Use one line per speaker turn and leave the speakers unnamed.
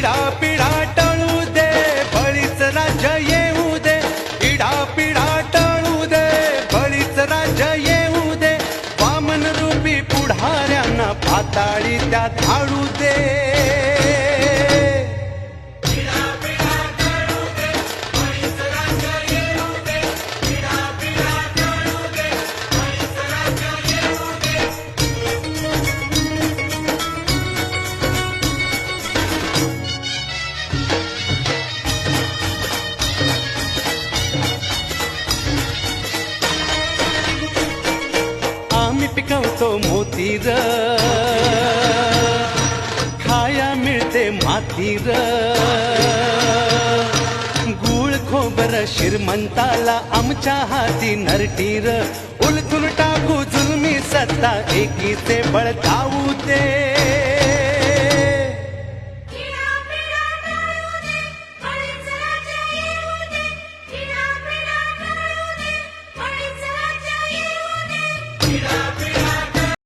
इडा पिढा टळू दे बळीच राज्य येऊ दे. इडा पिढा टळू दे बळीच राज्य येऊ दे. वामन रूपी पुढाऱ्यांना पाताळी त्या धाडू दे. तो मोतीर. खाया मिळते मातीर. गुळ खोबर श्रीमंताला आमच्या हाती नरटीर. उलथून टाकू जुलमी सत्ता एकीचे बळ ते दे.